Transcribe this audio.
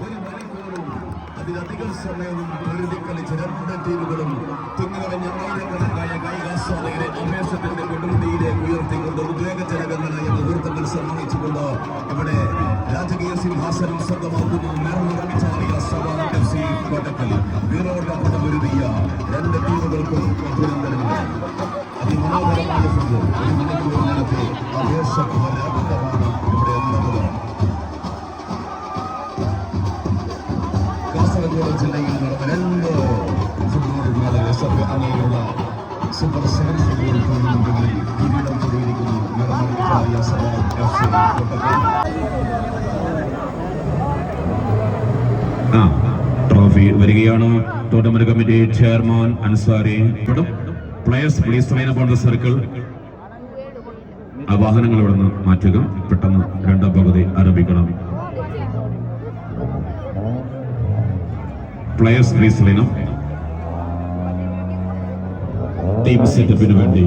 ഒരു മണിക്കൂറും അതിലധികം സമയവും പൊരുതി കളിച്ച രണ്ട് ടീമുകളും തിങ്ങുകളഞ്ഞ ആയിരക്കണക്കായ കായികാസ്വാദകരെ ആവേശത്തിന്റെ കൊടുമുടിയിലേക്ക് ഉയർത്തിക്കൊണ്ട് ഉദ്വേഗജനകങ്ങളായ മുഹൂർത്തങ്ങൾ സമ്മാനിച്ചുകൊണ്ട് ഇവിടെ രാജകീയ സിംഹാസനം സ്വന്തമാക്കുന്നു നിറമുറങ്ങിച്ചാറിയ സവാൻ എഫ് സി കോട്ടക്കൽ വീറോടൊപ്പം ഒരുതിയ ആവേശപരമാണ് ഇവിടെ നടന്നത് കാസർഗോഡ് ജില്ലയിൽ നടന്ന രണ്ട് ഫുട്ബോൾ അങ്ങനെയുള്ള സൂപ്പർ സെവൻ ഫുട്ബോൾ ടൂർണമെന്റുകളിൽ കിരീടം ചൊല്ലിയിരിക്കുന്നു നിറമണിക്കാരിയ സവാൻ എഫ് ട്രോഫി വരികയാണ് tournament committee chairman Ansari. Players please remain upon the circle ആ വാഹനങ്ങൾ ഇവിടെ നിന്ന് മാറ്റുക. പെട്ടെന്ന് രണ്ടാം പകുതി ആരംഭിക്കണം. പ്ലേയേഴ്സ് ലീനം ടീം സെറ്റപ്പിന് വേണ്ടി.